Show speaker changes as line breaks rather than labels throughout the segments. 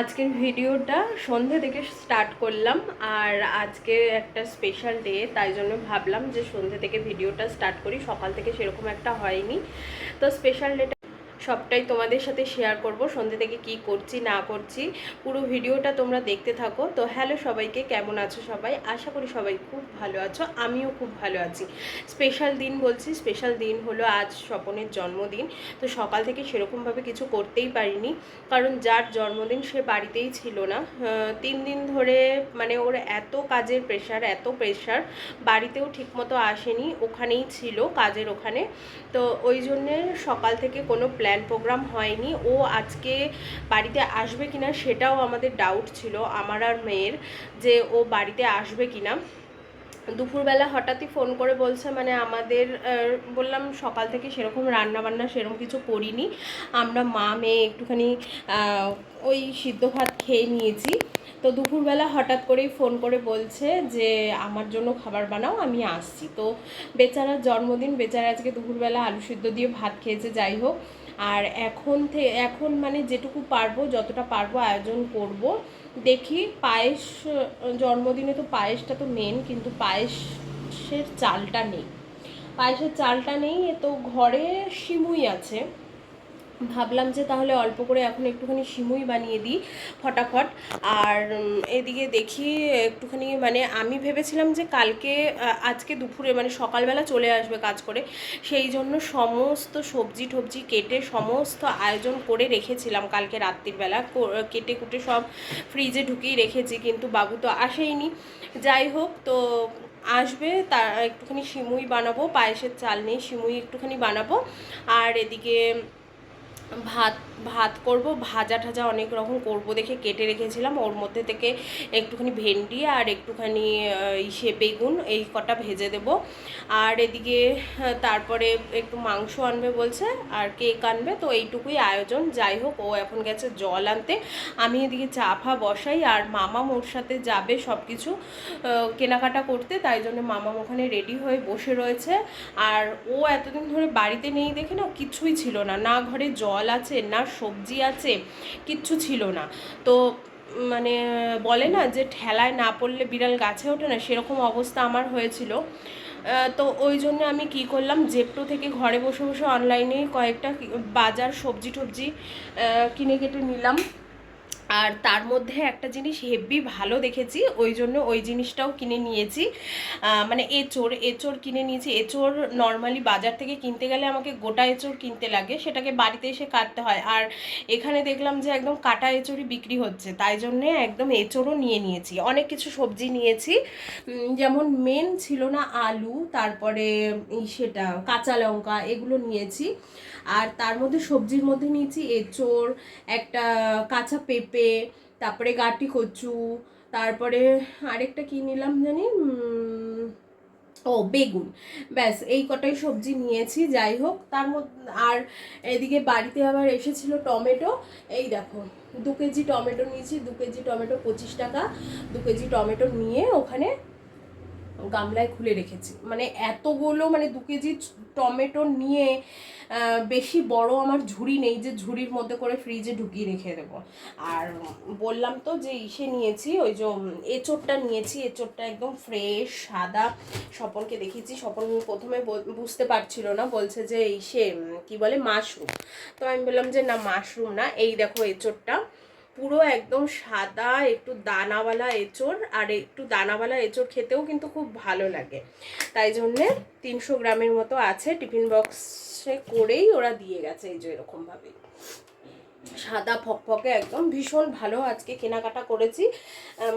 আজকের ভিডিওটা সন্ধে থেকে স্টার্ট করলাম আর আজকে একটা স্পেশাল ডে তাই জন্য ভাবলাম যে সন্ধে থেকে ভিডিওটা স্টার্ট করি। সকাল থেকে সেরকম একটা হয়নি। তো স্পেশাল ডেটা সবটাই তোমাদের সাথে শেয়ার করব। সন্ধে থেকে কি করছি, না করছি, পুরো ভিডিওটা তোমরা দেখতে থাকো। তো হ্যালো সবাইকে, কেমন আছো সবাই? আশা করি সবাই খুব ভালো আছো, আমিও খুব ভালো আছি। স্পেশাল দিন বলছি স্পেশাল দিন হলো আজ স্বপনের জন্মদিন। তো সকাল থেকে সেরকমভাবে কিছু করতেই পারিনি, কারণ যার জন্মদিন সে বাড়িতেই ছিল না। তিন দিন ধরে মানে ওর এত কাজের প্রেশার এত প্রেশার বাড়িতেও ঠিকমতো আসেনি, ওখানেই ছিল কাজের ওখানে। তো ওই জন্যে সকাল থেকে কোনো প্ল্যান প্রোগ্রাম হয়নি। ও আজকে বাড়িতে আসবে কিনা সেটাও আমাদের ডাউট ছিল। আমার আর মেয়ের যে ও বাড়িতে আসবে কিনা। দুপুরবেলা হঠাৎই ফোন করে বলছে মানে আমাদের বললাম সকাল থেকে সেরকম রান্নাবান্না সেরকম কিছু করিনি। আমরা মা, মেয়ে একটুখানি ওই সিদ্ধ ভাত খেয়ে নিয়েছি। তো দুপুরবেলা হঠাৎ করেই ফোন করে বলছে যে, আমার জন্য খাবার বানাও, আমি আসছি। তো বেচারার জন্মদিন, বেচারা আজকে দুপুরবেলা আলু সিদ্ধ দিয়ে ভাত খেয়েছে। যাই হোক আর এখন এখন মানে যেটুকু পারব, যতটা পারব আয়োজন করব। দেখি পায়েস, জন্মদিনে তো পায়েসটা তো মেন কিন্তু পায়েসের চালটা নেই। পায়েসের চালটা নেই, তো ঘরে শিমুই আছে। ভাবলাম যে তাহলে অল্প করে এখন একটুখানি সিমুই বানিয়ে দিই ফটাফট। আর এদিকে দেখি একটুখানি মানে আমি ভেবেছিলাম যে কালকে আজকে দুপুরে মানে সকালবেলা চলে আসবে কাজ করে। সেই জন্য সমস্ত সবজি টবজি কেটে সমস্ত আয়োজন করে রেখেছিলাম কালকে রাত্রির বেলা। কো- কেটে কুটে সব ফ্রিজে ঢুকিয়ে রেখেছি, কিন্তু বাবু তো আসেইনি। যাই হোক, তো আসবে তা একটুখানি সিমুই বানাবো, পায়েসের চাল নেই সিমুই একটুখানি বানাবো। আর এদিকে ভাত ভাত করব, ভাজা ঠাজা অনেক রকম করব দেখে কেটে রেখেছিলাম। ওর মধ্যে থেকে একটুখানি ভেন্ডি আর একটুখানি ইসে বেগুন এই কটা ভেজে দেব। আর এদিকে তারপরে একটু মাংস আনবে বলছে, আর কেক আনবে। তো এইটুকুই আয়োজন। যাই হোক, ও এখন গেছে জল আনতে। আমি এদিকে চা ফা বসাই আর মামা ওর সাথে যাবে সব কিছু কেনাকাটা করতে। তাই জন্য মামাম ওখানে রেডি হয়ে বসে রয়েছে। আর ও এতদিন ধরে বাড়িতে নেই দেখে না কিছুই ছিল না। না ঘরে জল আছে, না সবজি আছে, কিচ্ছু ছিল না। তো মানে বলে না যে ঠেলায় না পড়লে বিড়াল গাছে ওঠে না, সেরকম অবস্থা আমার হয়েছিল। তো ওই জন্য আমি কি করলাম জেপটো থেকে ঘরে বসে বসে অনলাইনে কয়েকটা বাজার সবজি টবজি কিনে কেটে নিলাম। আর তার মধ্যে একটা জিনিস হেভি ভালো দেখেছি, ওই জন্য ওই জিনিসটাও কিনে নিয়েছি। মানে এঁচোড় এঁচোড় কিনে নিয়েছি। এঁচোড় নর্মালি বাজার থেকে কিনতে গেলে আমাকে গোটা এঁচোড় কিনতে লাগে, সেটাকে বাড়িতে এসে কাটতে হয়। আর এখানে দেখলাম যে একদম কাটা এঁচোড়ই বিক্রি হচ্ছে, তাই জন্যে একদম এঁচোড়ও নিয়ে নিয়েছি। অনেক কিছু সবজি নিয়েছি যেমন মেন ছিল না আলু, তারপরে সেটা কাঁচা লঙ্কা, এগুলো নিয়েছি। আর তার মধ্যে সবজির মধ্যে নিয়েছি এঁচোড়, একটা কাঁচা পেঁপে, তারপরে গাটি কচু, তারপরে আরেকটা কি নিলাম জানি? ও, বেগুন। ব্যাস, এই কটাই সবজি নিয়েছি, যাই হোক। তার মধ্যে আর এদিকে বাড়িতে আবার এসেছিল টমেটো। এই দেখো, দু কেজি টমেটো নিয়েছি, দু কেজি টমেটো পঁচিশ টাকা, দু কেজি টমেটো নিয়ে ওখানে গামলায় খুলে রেখেছি। মানে এতগুলো মানে দু কেজি টমেটো নিয়ে বেশি বড় আমার ঝুড়ি নেই যে ঝুড়ির মধ্যে করে ফ্রিজে ঢুকিয়ে রেখে দেবো। আর বললাম তো যে ইসে নিয়েছি ওই যে উম, এঁচোড়টা নিয়েছি। এঁচোড়টা একদম ফ্রেশ সাদা। স্বপনকে দেখেছি স্বপন প্রথমে বুঝতে পারছিল না। বলছে যে ইসে কি বলে মাশরুম তো আমি বললাম যে না মাশরুম না। এই দেখো এঁচোড়টা। পুরো একদম সাদা, একটু দানাওয়ালা এঁচড় আর একটু দানাওয়ালা এঁচোড় খেতেও কিন্তু খুব ভালো লাগে। তাই জন্যে তিনশো গ্রামের মতো আছে টিফিন বক্সে করেই ওরা দিয়ে গেছে এই যে এরকমভাবে সাদা ফকফকে একদম ভীষণ ভালো আজকে কেনাকাটা করেছি।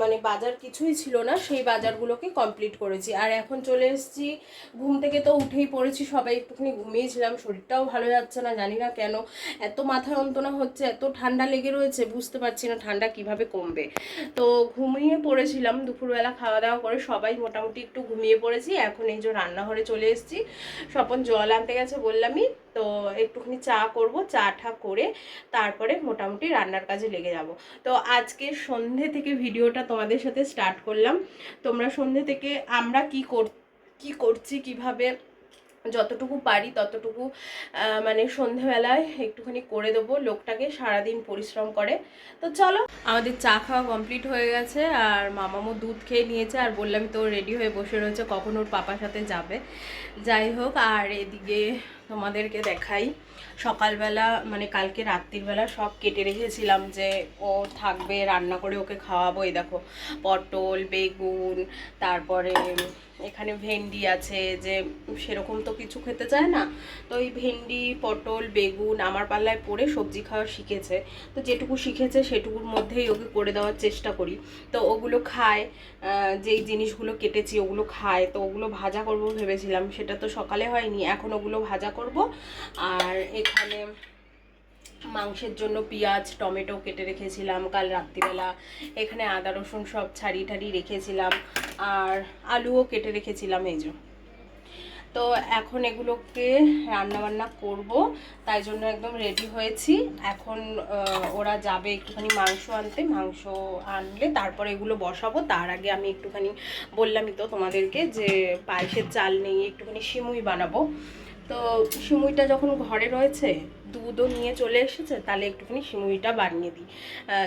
মানে বাজার কিছুই ছিল না, সেই বাজারগুলোকে কমপ্লিট করেছি। আর এখন চলে এসেছি, ঘুম থেকে তো উঠেই পড়েছি সবাই, একটুখানি ঘুমিয়েছিলাম, শরীরটাও ভালো যাচ্ছে না, জানি না কেন। এত মাথা যন্ত্রণা হচ্ছে, এত ঠান্ডা লেগে রয়েছে, বুঝতে পারছি না ঠান্ডা কীভাবে কমবে। তো ঘুমিয়ে পড়েছিলাম, দুপুরবেলা খাওয়া দাওয়া করে সবাই মোটামুটি একটু ঘুমিয়ে পড়েছি। এখন এই যে রান্নাঘরে চলে এসেছি, স্বপন জল আনতে গেছে বললামই, তো একটুখানি চা করব, চা ঠা করে তারপরে মোটামুটি রান্নার কাজে লেগে যাব। তো আজকে সন্ধে থেকে ভিডিওটা তোমাদের সাথে স্টার্ট করলাম। তোমরা সন্ধে থেকে আমরা কি কর, কি করছি, কীভাবে যতটুকু পারি ততটুকু মানে সন্ধেবেলায় একটুখানি করে দেবো। লোকটাকে সারাদিন পরিশ্রম করে। তো চলো, আমাদের চা খাওয়া কমপ্লিট হয়ে গেছে আর মামামও দুধ খেয়ে নিয়েছে আর বললাম তো রেডি হয়ে বসে রয়েছে, কখন ওর পাপার সাথে যাবে। যাই হোক, আর এদিকে তোমাদেরকে দেখাই। সকালবেলা মানে কালকে রাত্রিবেলা সব কেটে রেখেছিলাম যে ও থাকবে, রান্না করে ওকে খাওয়াবো। এই দেখো, পটল, বেগুন, তারপরে এখানে ভেন্ডি আছে যে সেরকম তো কিছু খেতে চায় না। তো এই ভেন্ডি, পটল, বেগুন আমার পাল্লায় পড়ে সবজি খাওয়া শিখেছে। তো যেটুকু শিখেছে সেটুকুর মধ্যেই ওকে করে দেওয়ার চেষ্টা করি। তো ওগুলো খায় যেই জিনিসগুলো কেটেছি ওগুলো খায়। তো ওগুলো ভাজা করব ভেবেছিলাম, সেটা তো সকালে হয়নি, এখন ওগুলো ভাজা করব। আর এখানে মাংসের জন্য পেঁয়াজ, টমেটো কেটে রেখেছিলাম কাল রাত্রিবেলা। এখানে আদা, রসুন সব ছাড়ি ঠাড়ি রেখেছিলাম। আর আলুও কেটে রেখেছিলাম এই যে। তো এখন এগুলোকে রান্না বান্না করব, তাই জন্য একদম রেডি হয়েছি। এখন ওরা যাবে একটুখানি মাংস আনতে, মাংস আনলে তারপরে এগুলো বসাবো। তার আগে আমি একটুখানি বললামই তো তোমাদেরকে যে পায়েসের চাল নেই একটুখানি সিমুই বানাবো। তো সিমুইটা যখন ঘরে রয়েছে, দুধও নিয়ে চলে এসেছে, তাহলে একটুখানি সিমুইটা বানিয়ে দিই।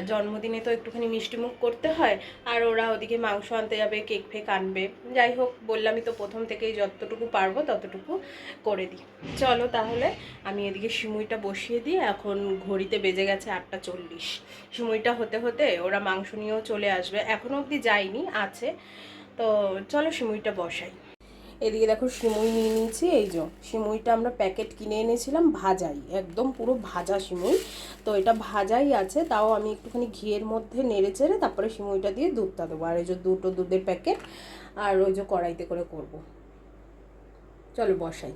জন্মদিনে তো একটুখানি মিষ্টিমুখ করতে হয়, আর ওরা ওদিকে মাংস আনতে যাবে, কেক ফেক আনবে। যাই হোক, বললামই তো প্রথম থেকেই যতটুকু পারব, ততটুকু করে দিই। চলো তাহলে, আমি এদিকে সিমুইটা বসিয়ে দিই, এখন ঘড়িতে বেজে গেছে আটটা চল্লিশ। সিমুইটা হতে হতে ওরা মাংস নিয়েও চলে আসবে এখনও অবধি যায়নি, আছে। তো চলো সিমুইটা বসাই। এদিকে দেখো সিমুই নিয়ে নিয়েছি, এই যে সিমুইটা আমরা প্যাকেট কিনে এনেছিলাম ভাজাই, একদম পুরো ভাজা সিমুই। তো এটা ভাজাই আছে, তাও আমি একটুখানি ঘিয়ের মধ্যে নেড়ে চেড়ে তারপরে সিমুইটা দিয়ে দুধটা দেবো, আর এই যে দুটো দুধের প্যাকেট, আর ওই যে কড়াইতে করে করব। চলো বসাই।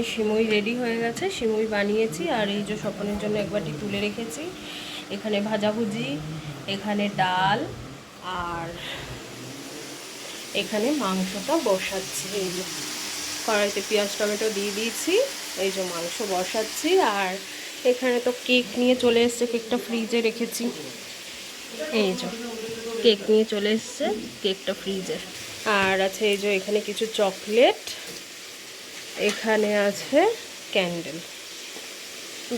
এখানে সিমুই রেডি হয়ে গেছে, সিমুই বানিয়েছি আর এই যে স্বপনের জন্য একবারটি তুলে রেখেছি। এখানে ভাজাভুজি এখানে ডাল আর এখানে মাংসটা বসাচ্ছি। এই যে কড়াইতে পেঁয়াজ, টমেটো দিয়ে দিয়েছি, এই যে মাংস বসাচ্ছি আর এখানে তো কেক নিয়ে চলে এসছে, কেকটা ফ্রিজে রেখেছি। এই যে কেক নিয়ে চলে এসছে, কেকটা ফ্রিজে। আর আছে এই যে এখানে কিছু চকলেট এখানে আছে ক্যান্ডেল।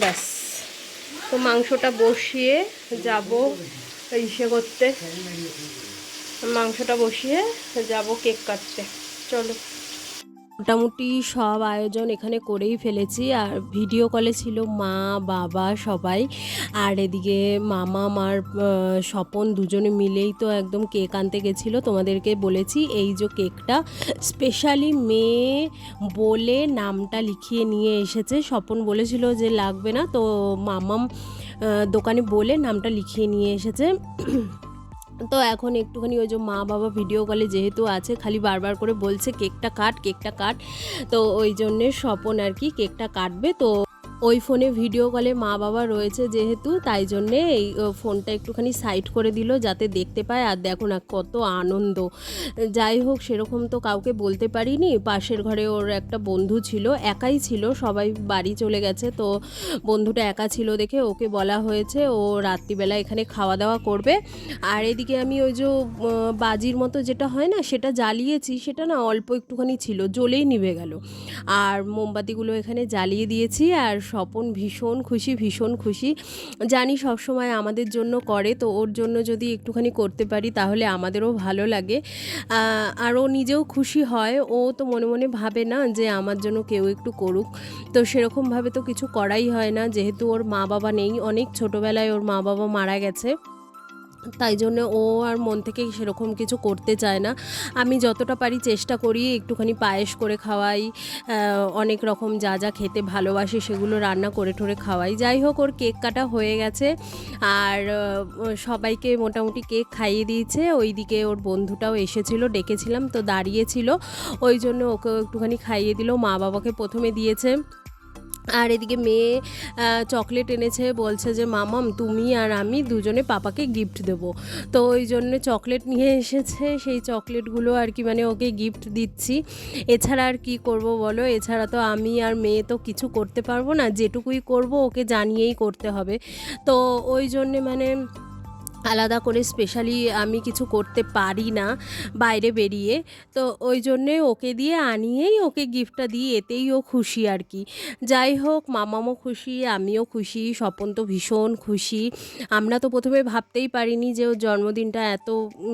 ব্যাস। তো মাংসটা বসিয়ে যাব ইসে করতে। মাংসটা বসিয়ে যাব কেক কাটতে। চলো। মোটামুটি সব আয়োজন এখানে করেই ফেলেছি। আর ভিডিও কলে ছিল মা, বাবা সবাই। আর এদিকে মামা, মার স্বপন দুজনে মিলেই তো একদম কেক আনতে গেছিল। তোমাদেরকে বলেছি, এই যে কেকটা স্পেশালি মেয়ে বলে নামটা লিখিয়ে নিয়ে এসেছে। স্বপন বলেছিল যে লাগবে না, তো মামাম দোকানে বলে নামটা লিখিয়ে নিয়ে এসেছে। তো এখন একটুখানি ওই যে মা বাবা ভিডিও কলে যেহেতু আছে, খালি বারবার করে বলছে, কেকটা কাট কেকটা কাট। তো ওই জন্যে স্বপন আর কি কেকটা কাটবে। তো ওই ফোনে ভিডিও কলে মা বাবা রয়েছে যেহেতু, তাই জন্যে এই ফোনটা একটুখানি সাইড করে দিল যাতে দেখতে পায় আর দেখো না কত আনন্দ। যাই হোক, সেরকম তো কাউকে বলতে পারিনি। পাশের ঘরে ওর একটা বন্ধু ছিল, একাই ছিল, সবাই বাড়ি চলে গেছে। তো বন্ধুটা একা ছিল দেখে ওকে বলা হয়েছে, ও রাত্রিবেলা এখানে খাওয়া দাওয়া করবে। আর এদিকে আমি ওই যে বাজির মতো যেটা হয় না, সেটা জ্বালিয়েছি, সেটা না অল্প একটুখানি ছিল, জ্বলেই নিভে গেল। আর মোমবাতিগুলো এখানে জ্বালিয়ে দিয়েছি, আর স্বপন ভীষণ খুশি ভীষণ খুশি। জানি সব সময় আমাদের জন্য করে, তো ওর জন্য যদি একটুখানি করতে পারি তাহলে আমাদেরও ভালো লাগে। আর ও নিজেও খুশি হয়। ও তো মনে মনে ভাবে না যে আমার জন্য কেউ একটু করুক। তো সেরকমভাবে তো কিছু করাই হয় না। যেহেতু ওর মা বাবা নেই, অনেক ছোটোবেলায় ওর মা বাবা মারা গেছে। তাই জন্য ও আর মন থেকে সেরকম কিছু করতে চায় না। আমি যতটা পারি চেষ্টা করি একটুখানি পায়েস করে খাওয়াই অনেক রকম যা যা খেতে ভালোবাসি সেগুলো রান্না করে ঠোরে খাওয়াই। যাই হোক, ওর কেক কাটা হয়ে গেছে আর সবাইকে মোটামুটি কেক খাইয়ে দিয়েছে। ওইদিকে ওর বন্ধুটাও এসেছিল, ডেকেছিলাম তো দাঁড়িয়েছিল ওই জন্য ওকে একটুখানি খাইয়ে দিল। মা বাবাকে প্রথমে দিয়েছে। আর এদিকে মেয়ে চকলেট এনেছে, বলছে যে, মামাম, তুমি আর আমি দুজনে পাপাকে গিফট দেবো। তো ওই জন্য চকলেট নিয়ে এসেছে। সেই চকলেটগুলো আর কি মানে ওকে গিফট দিচ্ছি। এছাড়া আর কি করব বলো? এছাড়া তো আমি আর মেয়ে তো কিছু করতে পারব না। যেটুকুই করব, ওকে জানিয়েই করতে হবে। তো ওই জন্যে মানে আলাদা করে স্পেশালি আমি কিছু করতে পারি না বাইরে বেরিয়ে। তো ওই জন্যে ওকে দিয়ে আনিয়েই ওকে গিফটটা দিই এতেই ও খুশি আর কি। যাই হোক, মামামও খুশি, আমিও খুশি, স্বপন তো ভীষণ খুশি। আমরা তো প্রথমে ভাবতেই পারিনি যে ওর জন্মদিনটা এত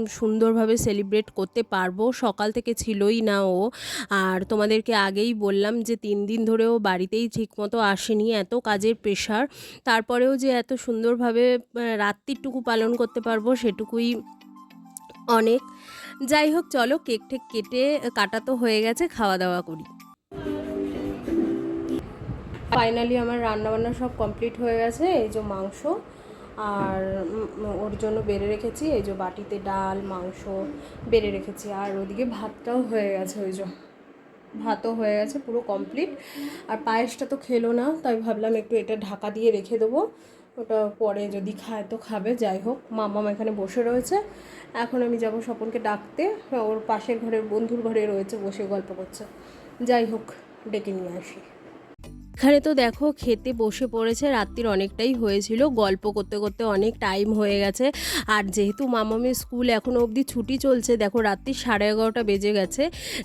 সুন্দরভাবে সেলিব্রেট করতে পারব। সকাল থেকে ছিলই না ও। আর তোমাদেরকে আগেই বললাম যে তিন দিন ধরে ও বাড়িতেই ঠিকমতো আসেনি, এত কাজের প্রেশার তারপরেও যে এত সুন্দরভাবে রাত্রিটুকু পালন করতে পারব সেটুকুই অনেক। যাই হোক, চলো কেক টেক কেটে, কাটা তো হয়ে গেছে, খাওয়া দাওয়া করি। ফাইনালি আমার রান্নাবান্না সব কমপ্লিট হয়ে গেছে, এই যে মাংস। আর ওর জন্য বেড়ে রেখেছি, এই যে বাটিতে ডাল, মাংস বেড়ে রেখেছি। আর ওদিকে ভাতটাও হয়ে গেছে, ওই যে ভাতও হয়ে গেছে, পুরো কমপ্লিট আর পায়েসটা তো খেলো না, তাই ভাবলাম একটু এটা ঢাকা দিয়ে রেখে দেবো। ওটা পরে যদি খায় তো খাবে, যাই হোক। মামাম এখানে বসে রয়েছে। এখন আমি যাব স্বপনকে ডাকতে। ওর পাশের ঘরের বন্ধুর ঘরে রয়েছে, বসে গল্প করছে। যাই হোক, ডেকে নিয়ে আসি। এখানে তো দেখো, খেতে বসে পড়েছে, রাত্রির অনেকটাই হয়েছিল। গল্প করতে করতে অনেক টাইম হয়ে গেছে। আর যেহেতু মামামের স্কুল এখনও অবধি ছুটি চলছে, দেখো রাত্রি সাড়ে এগারোটা বেজে গেছে।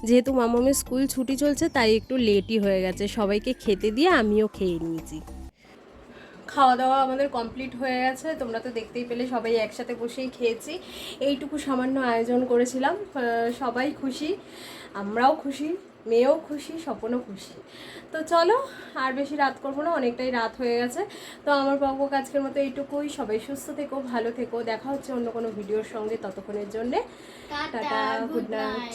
যেহেতু মামামের স্কুল ছুটি চলছে, তাই একটু লেটই হয়ে গেছে। সবাইকে খেতে দিয়ে আমিও খেয়ে নিয়েছি। খাওয়া দাওয়া আমাদের কমপ্লিট হয়ে গেছে। তোমরা তো দেখতেই পেলে সবাই একসাথে বসেই খেয়েছি। এইটুকু সামান্য আয়োজন করেছিলাম। সবাই খুশি আমরাও খুশি মেয়েও খুশি স্বপনও খুশি। তো চলো আর বেশি রাত করব না অনেকটাই রাত হয়ে গেছে। তো আমার বাবু আজকের মতো এইটুকুই। সবাই সুস্থ থেকো ভালো থেকো। দেখা হচ্ছে অন্য কোনো ভিডিওর সঙ্গে ততক্ষণের জন্যে। Tata good night